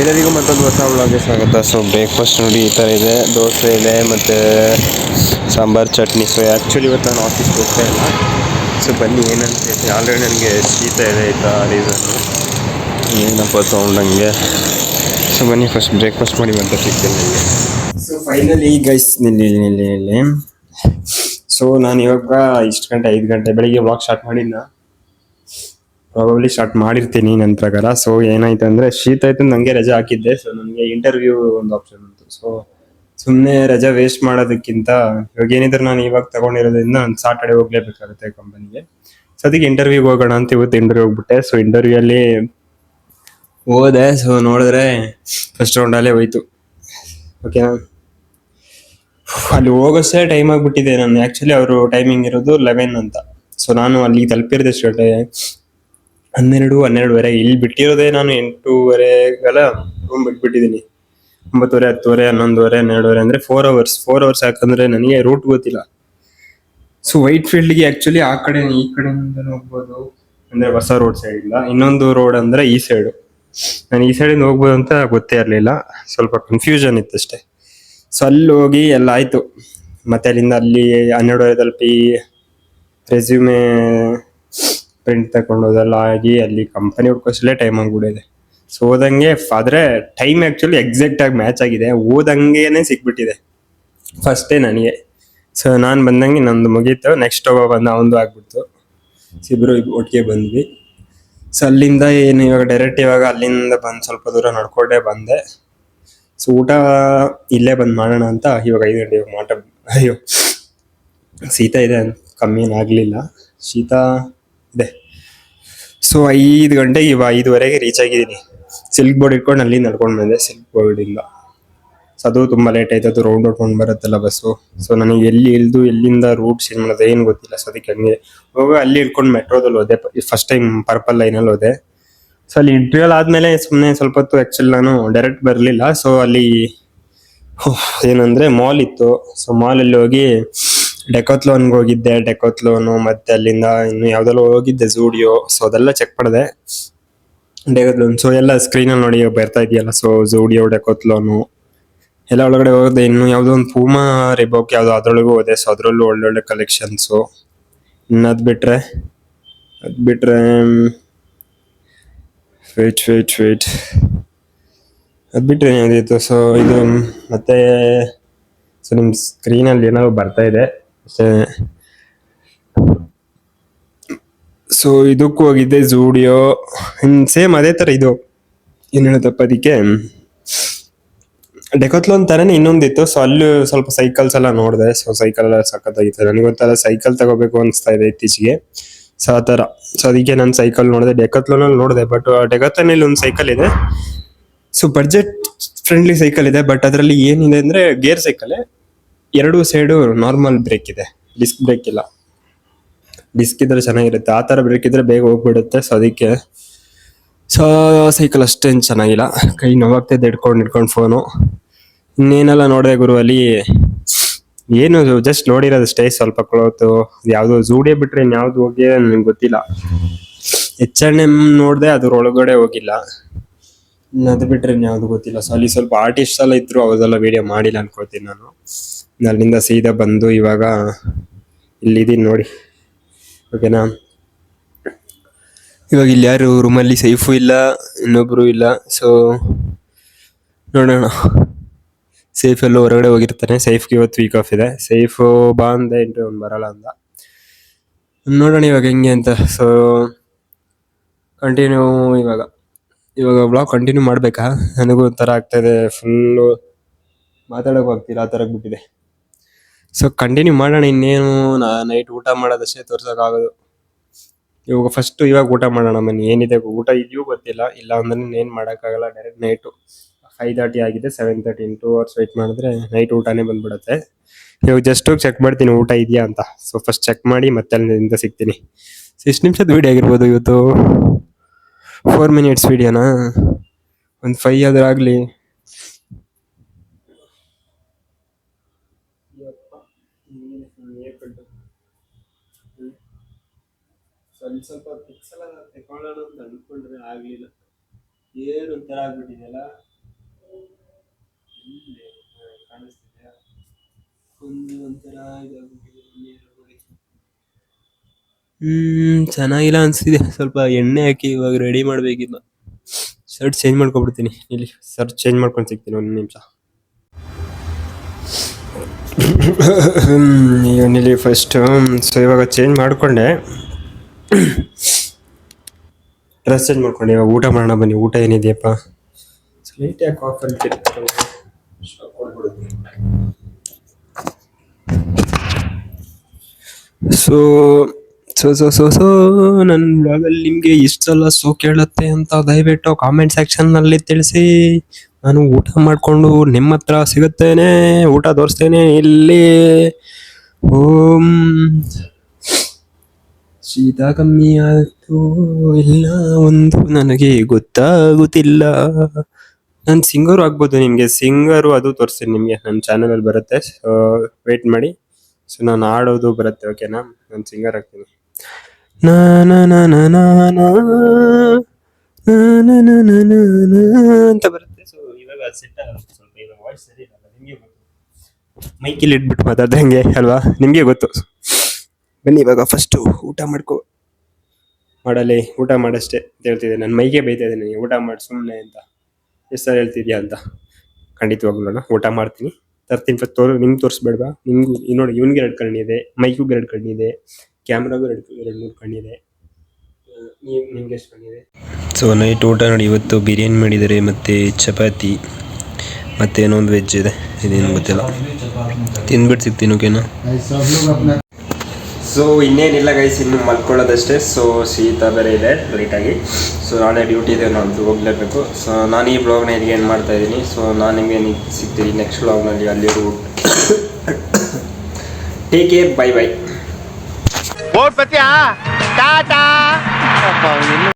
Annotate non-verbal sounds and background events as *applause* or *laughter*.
ಎಲ್ಲರಿಗೂ ಮತ್ತೊಂದು ಹೊಸ ವ್ಲಾಗ್ಗೆ ಸ್ವಾಗತ. ಸೊ ಬ್ರೇಕ್ಫಾಸ್ಟ್ ನೋಡಿ ಈ ಥರ ಇದೆ. ದೋಸೆ ಇದೆ, ಮತ್ತು ಸಾಂಬಾರು, ಚಟ್ನಿ ಸೊ ಆ್ಯಕ್ಚುಲಿ ಇವತ್ತು ನಾನು ಆಫೀಸ್ಗೆ ಹೋಗ್ತಾ ಇಲ್ಲ. ಸೊ ಬನ್ನಿ, ಏನಂತ ಆಲ್ರೆಡಿ ನನಗೆ ಶೀತ ಇದೆ ಆಯಿತಾ ರೀಸನ್ನು ಏನಪ್ಪ ತೊಗೊಂಡಂಗೆ? ಸೊ ಬನ್ನಿ ಫಸ್ಟ್ ಬ್ರೇಕ್ಫಾಸ್ಟ್ ಮಾಡಿ ಅಂತ ಸಿಗ್ತೀನಿ ನನಗೆ ಸೊ ಫೈನಲಿ ಗೈಸ್ ನಿಲ್ಲಿ ನಿಲ್ಲಿ ನಿಲ್ಲಿ. ಸೊ ನಾನು ಇವಾಗ ಇಷ್ಟು ಗಂಟೆ, ಐದು ಗಂಟೆ ಬೆಳಿಗ್ಗೆ ವಾಕ್ ಸ್ಟಾರ್ಟ್ ಮಾಡಿದ್ನ. ಪ್ರಾಬಬ್ಲಿ ಸ್ಟಾರ್ಟ್ ಮಾಡಿರ್ತೀನಿ ನನ್ನ ಪ್ರಕಾರ. ಸೊ ಏನಾಯ್ತು ಅಂದ್ರೆ ಶೀತ ಆಯ್ತು ನನಗೆ ರಜೆ ಹಾಕಿದ್ದೆ. ಸೊ ನನಗೆ ಇಂಟರ್ವ್ಯೂ ಒಂದು ಆಪ್ಷನ್ ಬಂತು ಸೊ ಸುಮ್ಮನೆ ರಜೆ ವೇಸ್ಟ್ ಮಾಡೋದಕ್ಕಿಂತ ಇವಾಗ ಏನಿದ್ರು ನಾನು ಇವಾಗ ತಗೊಂಡಿರೋದ್ರಿಂದ ನಾನು ಸಾಟರ್ಡೆ ಹೋಗ್ಲೇಬೇಕಾಗುತ್ತೆ ಕಂಪನಿಗೆ ಸೊ ಅದಕ್ಕೆ ಇಂಟರ್ವ್ಯೂಗೆ ಹೋಗೋಣ ಅಂತ ಇವತ್ತು ಇಂಟರ್ವ್ಯೂ ಹೋಗ್ಬಿಟ್ಟೆ. ಸೊ ಇಂಟರ್ವ್ಯೂ ಅಲ್ಲಿ ಹೋದೆ. ಸೊ ನೋಡಿದ್ರೆ ಫಸ್ಟ್ ರೌಂಡಲ್ಲೇ ಹೋಯ್ತು. ಓಕೆನಾ ಅಲ್ಲಿ ಹೋಗೋಷ್ಟೇ ಟೈಮ್ ಆಗಿಬಿಟ್ಟಿದೆ. ನಾನು ಆ್ಯಕ್ಚುಲಿ ಅವರು ಟೈಮಿಂಗ್ ಇರೋದು ಲೆವೆನ್ ಅಂತ. ಸೊ ನಾನು ಅಲ್ಲಿ ತಲುಪಿರೋದೆ ಗಂಟೆ ಹನ್ನೆರಡು, ಹನ್ನೆರಡುವರೆ, ಇಲ್ಲಿ ಬಿಟ್ಟಿರೋದೇ ನಾನು ಎಂಟೂವರೆಗೆಲ್ಲ ರೂಮ್ ಬಿಟ್ಬಿಟ್ಟಿದ್ದೀನಿ. ಒಂಬತ್ತುವರೆ, ಹತ್ತುವರೆ, ಹನ್ನೊಂದುವರೆ, ಹನ್ನೆರಡುವರೆ ಅಂದರೆ ಫೋರ್ ಅವರ್ಸ್ ಫೋರ್ ಅವರ್ಸ್ ಯಾಕಂದರೆ ನನಗೆ ರೂಟ್ ಗೊತ್ತಿಲ್ಲ. ಸೊ ವೈಟ್ ಫೀಲ್ಡ್ಗೆ ಆ್ಯಕ್ಚುಲಿ ಆ ಕಡೆ ಈ ಕಡೆಯಿಂದ ಹೋಗ್ಬೋದು. ಅಂದರೆ ಹೊಸ ರೋಡ್ ಸೈಡಿಂದ ಇನ್ನೊಂದು ರೋಡ್ ಅಂದರೆ ಈ ಸೈಡು ನಾನು ಈ ಸೈಡಿಂದ ಹೋಗ್ಬೋದು ಅಂತ ಗೊತ್ತೇ ಇರಲಿಲ್ಲ. ಸ್ವಲ್ಪ ಕನ್ಫ್ಯೂಷನ್ ಇತ್ತು ಅಷ್ಟೇ. ಸೊ ಅಲ್ಲಿ ಹೋಗಿ ಎಲ್ಲ ಆಯಿತು. ಮತ್ತೆ ಅಲ್ಲಿಂದ ಅಲ್ಲಿ ಹನ್ನೆರಡುವರೆ ತಲುಪಿ ರೆಸ್ಯೂಮೆ ಪ್ರಿಂಟ್ ತಗೊಂಡೋದೆಲ್ಲ ಆಗಿ ಅಲ್ಲಿ ಕಂಪನಿ ಹುಡ್ಕೋಸಲೇ ಟೈಮ್ ಆಗ್ಬಿಟ್ಟಿದೆ. ಸೊ ಓದಂಗೆ ಆದರೆ ಟೈಮ್ ಆ್ಯಕ್ಚುಲಿ ಎಕ್ಸಾಕ್ಟ್ ಆಗಿ ಮ್ಯಾಚ್ ಆಗಿದೆ. ಓದಂಗೆನೆ ಸಿಕ್ಬಿಟ್ಟಿದೆ. ಫಸ್ಟೇ ನನಗೆ. ಸೊ ನಾನು ಬಂದಂಗೆ ನಂದು ಮುಗೀತು. ನೆಕ್ಸ್ಟ್ ಒಬ್ಬ ಬಂದ ಅವನದು ಆಗ್ಬಿಡ್ತು. ಇಬ್ಬರು ಒಟ್ಟಿಗೆ ಬಂದ್ವಿ. ಸೊ ಅಲ್ಲಿಂದ ಏನು ಇವಾಗ ಡೈರೆಕ್ಟ್ ಇವಾಗ ಅಲ್ಲಿಂದ ಬಂದು ಸ್ವಲ್ಪ ದೂರ ನಡ್ಕೊಂಡೇ ಬಂದೆ. ಸೊ ಊಟ ಇಲ್ಲೇ ಬಂದು ಮಾಡೋಣ ಅಂತ ಇವಾಗ ಐದು ಗಂಟೆ ಮಾಟ ಅಯ್ಯೋ ಶೀತ ಇದೆ ಕಮ್ಮಿ ಏನಾಗಲಿಲ್ಲ ಶೀತ ಇದೆ. ಸೊ ಐದು ಗಂಟೆಗೆ ಇವ ಐದುವರೆಗೆ ರೀಚ್ ಆಗಿದ್ದೀನಿ. ಸಿಲ್ಕ್ ಬೋರ್ಡ್ ಇಟ್ಕೊಂಡು ಅಲ್ಲಿ ನಡ್ಕೊಂಡು ಬಂದೆ. ಸಿಲ್ಕ್ ಬೋರ್ಡ್ ಇಲ್ಲ. ಸೊ ಅದು ತುಂಬ ಲೇಟ್ ಆಯ್ತು. ಅದು ರೌಂಡ್ ಹೊಡ್ಕೊಂಡು ಬರುತ್ತಲ್ಲ ಬಸ್ಸು ಸೊ ನನಗೆ ಎಲ್ಲಿ ಇಳಿದು, ಎಲ್ಲಿಂದ ರೂಟ್ ಚೇಂಜ್ ಮಾಡೋದು ಏನು ಗೊತ್ತಿಲ್ಲ. ಸೊ ಅದಕ್ಕೆ ಹಂಗೆ ಹೋಗೋ ಅಲ್ಲಿ ಇಟ್ಕೊಂಡು ಮೆಟ್ರೋದಲ್ಲಿ ಹೋದೆ. ಫಸ್ಟ್ ಟೈಮ್ ಪರ್ಪಲ್ ಲೈನಲ್ಲಿ ಹೋದೆ. ಸೊ ಅಲ್ಲಿ ಇಂಟರ್ವ್ಯೂಲ್ ಆದಮೇಲೆ ಸುಮ್ಮನೆ ಸ್ವಲ್ಪ ಹೊತ್ತು ಆ್ಯಕ್ಚುಲಿ ನಾನು ಡೈರೆಕ್ಟ್ ಬರಲಿಲ್ಲ. ಸೊ ಅಲ್ಲಿ ಏನಂದ್ರೆ ಮಾಲ್ ಇತ್ತು. ಸೊ ಮಾಲಲ್ಲಿ ಹೋಗಿ ಡೆಕೋತ್ಲೋನ್ಗೆ ಹೋಗಿದ್ದೆ, ಡೆಕೋತ್ಲೋನು ಮತ್ತೆ ಅಲ್ಲಿಂದ ಇನ್ನು ಯಾವ್ದೆಲ್ಲ ಹೋಗಿದ್ದೆ ಝೂಡಿಯೋ ಸೊ ಅದೆಲ್ಲ ಚೆಕ್ ಮಾಡಿದೆ. ಡೆಕೋತ್ಲೋನ್. ಸೊ ಎಲ್ಲ ಸ್ಕ್ರೀನಲ್ಲಿ ನೋಡಿ ಬರ್ತಾ ಇದೆಯಲ್ಲ. So Zudio Decathlon. ಎಲ್ಲ ಒಳಗಡೆ ಹೋದೆ. ಇನ್ನು ಯಾವುದೋ ಒಂದು ಪೂಮಾ ರಿಬೋಕ್ ಯಾವುದೋ ಅದ್ರೊಳಗೂ ಹೋದೆ. ಸೊ ಅದರಲ್ಲೂ ಒಳ್ಳೊಳ್ಳೆ ಕಲೆಕ್ಷನ್ಸು ಇನ್ನು ಅದು ಬಿಟ್ಟರೆ ಅದು ಬಿಟ್ಟರೆ ವೇಟ್ ವೇಟ್ ವೇಟ್ ಅದು ಬಿಟ್ಟರೆ ಏನಾದಿತ್ತು ಸೊ ಇದು ಮತ್ತೆ ಸೊ ನಿಮ್ಮ ಸ್ಕ್ರೀನಲ್ಲಿ ಏನಾದ್ರು ಬರ್ತಾ ಇದೆ. ಸೊ ಇದಕ್ಕೂ ಹೋಗಿದ್ದೆ ಝೂಡಿಯೋ ಸೇಮ್ ಅದೇ ಥರ ಇದು. ಏನು ಹೇಳುತ್ತಪ್ಪ ಅದಕ್ಕೆ? ಡೆಕೋತ್ಲೋನ್ ಥರನೇ ಇನ್ನೊಂದಿತ್ತು. ಸೊ ಅಲ್ಲಿ ಸ್ವಲ್ಪ ಸೈಕಲ್ಸ್ ಎಲ್ಲ ನೋಡಿದೆ. ಸೊ ಸೈಕಲ್ ಎಲ್ಲ ಸಖತ್ತಾಗಿತ್ತು. ನನಗೊಂಥರ ಸೈಕಲ್ ತಗೋಬೇಕು ಅನಿಸ್ತಾ ಇದೆ ಇತ್ತೀಚೆಗೆ. ಸೊ ಆ ಥರ ಸೊ ಅದಕ್ಕೆ ನಾನು ಸೈಕಲ್ ನೋಡಿದೆ. ಡೆಕೋತ್ಲೋನಲ್ಲಿ ನೋಡಿದೆ. ಬಟ್ ಡೆಕೋತ್ಲೋನಲ್ಲಿ ಒಂದು ಸೈಕಲ್ ಇದೆ. ಸೊ ಬಡ್ಜೆಟ್ ಫ್ರೆಂಡ್ಲಿ ಸೈಕಲ್ ಇದೆ. ಬಟ್ ಅದರಲ್ಲಿ ಏನಿದೆ ಅಂದ್ರೆ ಗೇರ್ ಸೈಕಲ್ ಎರಡು ಸೈಡು ನಾರ್ಮಲ್ ಬ್ರೇಕ್ ಇದೆ. ಡಿಸ್ಕ್ ಬ್ರೇಕ್ ಇಲ್ಲ. ಡಿಸ್ಕ್ ಇದ್ರೆ ಚೆನ್ನಾಗಿರುತ್ತೆ. ಆ ಥರ ಬ್ರೇಕ್ ಇದ್ರೆ ಬೇಗ ಹೋಗ್ಬಿಡುತ್ತೆ. ಸೊ ಅದಕ್ಕೆ ಸೊ ಸೈಕಲ್ ಅಷ್ಟೇನು ಚೆನ್ನಾಗಿಲ್ಲ. ಕೈ ನೋವಾಗ್ತದೆ ಹಿಡ್ಕೊಂಡು ಹಿಡ್ಕೊಂಡು ಫೋನು ಇನ್ನೇನೆಲ್ಲ ನೋಡಿದೆ ಗುರು ಅಲ್ಲಿ? ಏನು ಜಸ್ಟ್ ನೋಡಿರೋದಷ್ಟೇ ಸ್ವಲ್ಪ ಕ್ಲೋತು ಯಾವುದು ಜೂಡೇ ಬಿಟ್ರೆ ಇನ್ಯಾವ್ದು ಹೋಗಿ ನನಗೆ ಗೊತ್ತಿಲ್ಲ. ಎಚ್ ಅಂಡ್ ಎಂ ನೋಡಿದೆ ಅದ್ರ ಒಳಗಡೆ ಹೋಗಿಲ್ಲ ಅದು ಬಿಟ್ರೆ ಇನ್ಯಾವುದು ಗೊತ್ತಿಲ್ಲ. ಸೊ ಅಲ್ಲಿ ಸ್ವಲ್ಪ ಆರ್ಟಿಸ್ಟ್ ಎಲ್ಲ ಇದ್ರು ವಿಡಿಯೋ ಮಾಡಿಲ್ಲ ಅನ್ಕೊಳ್ತೀನಿ ನಾನು. ಅಲ್ಲಿಂದ ಸೀದಾ ಬಂದು ಇವಾಗ ಇಲ್ಲಿದ್ದೀನಿ ನೋಡಿ. ಓಕೆನಾ? ಇವಾಗ ಇಲ್ಲಿ ಯಾರು ರೂಮಲ್ಲಿ ಸೇಫು ಇಲ್ಲ ಇನ್ನೊಬ್ಬರು ಇಲ್ಲ ಸೊ ನೋಡೋಣ. ಸೇಫ್ ಎಲ್ಲೋ ಹೊರಗಡೆ ಹೋಗಿರ್ತಾನೆ. ಸೇಫ್ಗೆ ಇವತ್ತು ವೀಕ್ ಆಫ್ ಇದೆ. ಸೇಫು ಬಾ ಅಂದೆ ಇಂಟು ಅವ್ನು ಬರಲ್ಲ ಅಂದ ನೋಡೋಣ ಇವಾಗ ಹೆಂಗೆ ಅಂತ. ಸೊ ಕಂಟಿನ್ಯೂ ಇವಾಗ. ಇವಾಗ ಬ್ಲಾಗ್ ಕಂಟಿನ್ಯೂ ಮಾಡಬೇಕಾ? ನನಗೂ ಒಂಥರ ಆಗ್ತಾಯಿದೆ ಫುಲ್ಲು ಮಾತಾಡೋಕೆ ಆಗ್ತಿಲ್ಲ, ಆ ಥರ ಬಿಟ್ಟಿದೆ ಸೊ ಕಂಟಿನ್ಯೂ ಮಾಡೋಣ ಇನ್ನೇನು? ನಾ ನೈಟ್ ಊಟ ಮಾಡೋದಷ್ಟೇ ತೋರ್ಸೋಕ್ಕಾಗೋದು ಇವಾಗ ಫಸ್ಟ್ ಇವಾಗ ಊಟ ಮಾಡೋಣ ಮನೆ ಏನಿದೆ? ಊಟ ಇದೆಯೂ ಗೊತ್ತಿಲ್ಲ. ಇಲ್ಲ ಅಂದ್ರೆ ಏನು ಮಾಡೋಕ್ಕಾಗಲ್ಲ. ಡೈರೆಕ್ಟ್ ನೈಟು ಫೈವ್ ತರ್ಟಿ ಆಗಿದೆ. Seven thirty two hours wait ಮಾಡಿದ್ರೆ ನೈಟ್ ಊಟನೇ ಬಂದ್ಬಿಡುತ್ತೆ. ಇವಾಗ ಜಸ್ಟ್ ಹೋಗಿ ಚೆಕ್ ಮಾಡ್ತೀನಿ ಊಟ ಇದೆಯಾ ಅಂತ. ಸೊ ಫಸ್ಟ್ ಚೆಕ್ ಮಾಡಿ ಮತ್ತೆ ಅಲ್ಲಿಂದ ಸಿಗ್ತೀನಿ. ಸೊ ಎಷ್ಟು ನಿಮಿಷದ ವೀಡಿಯೋ ಆಗಿರ್ಬೋದು ಇವತ್ತು. ಫೋರ್ ಮಿನಿಟ್ಸ್ ವೀಡಿಯೋನಾ ಒಂದು ಫೈವ್ ಆದ್ರೂ ಸ್ವಲ್ಪ ಸ್ವಲ್ಪ ಪಿಕ್ಸೆಲ್ ತಗೊಳ್ಳೋಣ ಅಂತ ಅನ್ಕೊಂಡ್ರೆ ಆಗಲಿಲ್ಲ. ಏನು ಒಂಥರ ಆಗ್ಬಿಟ್ಟಿದೆಯಲ್ಲ? ಒಂದು ಒಂಥರ. ಹ್ಮ್, ಚೆನ್ನಾಗಿಲ್ಲ ಅನ್ಸ್ತಿದೆ. ಸ್ವಲ್ಪ ಎಣ್ಣೆ ಹಾಕಿ ಇವಾಗ ರೆಡಿ ಮಾಡ್ಬೇಕಿದ್ನ ಶರ್ಟ್ ಚೇಂಜ್ ಮಾಡ್ಕೊಬಿಡ್ತೀನಿ. ಇಲ್ಲಿ ಶರ್ಟ್ ಚೇಂಜ್ ಮಾಡ್ಕೊಂಡು ಸಿಗ್ತೀನಿ ಒಂದು ನಿಮಿಷ. ಇವನಿಲ್ಲಿ ಫಸ್ಟ್ ಸೊ ಇವಾಗ ಚೇಂಜ್ ಮಾಡಿಕೊಂಡೆ. *coughs* ಡ್ರೆಸ್ ಚೇಂಜ್ ಮಾಡ್ಕೊಂಡು ಇವಾಗ ಊಟ ಮಾಡೋಣ ಬನ್ನಿ ಊಟ ಏನಿದೆಯಪ್ಪ? ಯಾಕೆ so so so so so ನನ್ನ ಬ್ಲಾಗಲ್ಲಿ ನಿಮಗೆ ಇಷ್ಟೆಲ್ಲ ಸೊ ಕೇಳುತ್ತೆ ಅಂತ ದಯವಿಟ್ಟು ಕಾಮೆಂಟ್ ಸೆಕ್ಷನ್ನಲ್ಲಿ ತಿಳಿಸಿ. ನಾನು ಊಟ ಮಾಡಿಕೊಂಡು ನಿಮ್ಮ ಹತ್ರ ಸಿಗುತ್ತೇನೆ ಊಟ ತೋರಿಸ್ತೇನೆ ಇಲ್ಲಿ. ಓಂ. ಹೆಚ್ಚಿದ ಕಮ್ಮಿಯಾಯಿತು ಇಲ್ಲ ಒಂದು ನನಗೆ ಗೊತ್ತಾಗುತ್ತಿಲ್ಲ ನಾನು ಸಿಂಗರು ಆಗ್ಬೋದು ನಿಮಗೆ ಸಿಂಗರು ಅದು ತೋರಿಸ್ತೀನಿ ನಿಮಗೆ ನನ್ನ ಚಾನಲಲ್ಲಿ ಬರುತ್ತೆ ಸೊ ವೇಟ್ ಮಾಡಿ ಸೊ ನಾನು ಆಡೋದು ಬರುತ್ತೆ ಓಕೆನಾ ನಾನು ಸಿಂಗರ್ ಆಗ್ತೀನಿ ಅಂತ ಬರುತ್ತೆ ಸೊ ಇವಾಗ ಸೆಟ್ ಸ್ವಲ್ಪ ಇವಾಗ ವಾಯ್ಸ್ ಸರಿ ಇರಲ್ಲ ನಿಮಗೆ ಗೊತ್ತು ಇಟ್ಬಿಟ್ಟು ಮಾತಾಡ್ದಂಗೆ ಅಲ್ವಾ ನಿಮಗೆ ಗೊತ್ತು ಬನ್ನಿ ಇವಾಗ ಫಸ್ಟು ಊಟ ಮಾಡ್ಕೋ ಮಾಡಲಿ ಊಟ ಮಾಡಷ್ಟೇ ಅಂತ ಹೇಳ್ತಿದ್ದೆ. ನನ್ನ ಮೈಗೆ ಬೈತಾ ಇದ್ದೀನಿ. ನನಗೆ ಊಟ ಮಾಡಿ ಸುಮ್ಮನೆ ಅಂತ. ಎಷ್ಟು ಸರ್ ಹೇಳ್ತಿದ್ಯಾ ಅಂತ. ಖಂಡಿತವಾಗ್ಲೂ ನಾನು ಊಟ ಮಾಡ್ತೀನಿ. ತರ್ತೀನಿ ಫಸ್ಟ್ ತೋರು ನಿಮ್ಗೆ ತೋರಿಸ್ಬೇಡ್ವಾ? ನಿಮ್ಗೂ ಈ ನೋಡಿ ಇವನಿಗೆ ಎರಡು ಕಣ್ಣಿದೆ ಮೈಗೂ ಎರಡು ಕಣ್ಣಿದೆ ಕ್ಯಾಮ್ರಾಗೂ ಎರಡು ಎರಡು ಮೂರು ಕಣ್ಣಿದೆ. ನೀವು ನಿಮ್ಗೆ ಎಷ್ಟು ಕಣ್ಣಿದೆ? ಸೊ ನೈಟ್ ಊಟ ನೋಡಿ ಇವತ್ತು ಬಿರಿಯಾನಿ ಮಾಡಿದ್ದಾರೆ ಮತ್ತು ಚಪಾತಿ ಮತ್ತೆ ಏನೋ ಒಂದು ವೆಜ್ ಇದೆ. ಇದೇನು ಗೊತ್ತಿಲ್ಲ. ತಿಂದ್ಬಿಟ್ಟು ಸಿಗ್ತೀನಿ ಓಕೆನಾ ಸೊ ಇನ್ನೇನಿಲ್ಲ ಗೈಸ್ ಇನ್ನು ಮಲ್ಕೊಳ್ಳೋದಷ್ಟೇ. ಸೊ ಶೀತ ಬೇರೆ ಇದೆ ಲೈಟಾಗಿ ಸೊ ನಾಳೆ ಡ್ಯೂಟಿ ಇದೆ, ನಾನು ಹೋಗ್ಲೇಬೇಕು. ಸೊ ನಾನು ಈ ಬ್ಲಾಗ್ನ ಇಲ್ಲಿಗೆ ಏನು ಮಾಡ್ತಾ ಇದ್ದೀನಿ. ಸೊ ನಾನು ನಿಮಗೆ ಸಿಗ್ತೀನಿ ನೆಕ್ಸ್ಟ್ ಬ್ಲಾಗ್ನಲ್ಲಿ ಅಲ್ಲಿರೋ take care bye bye tata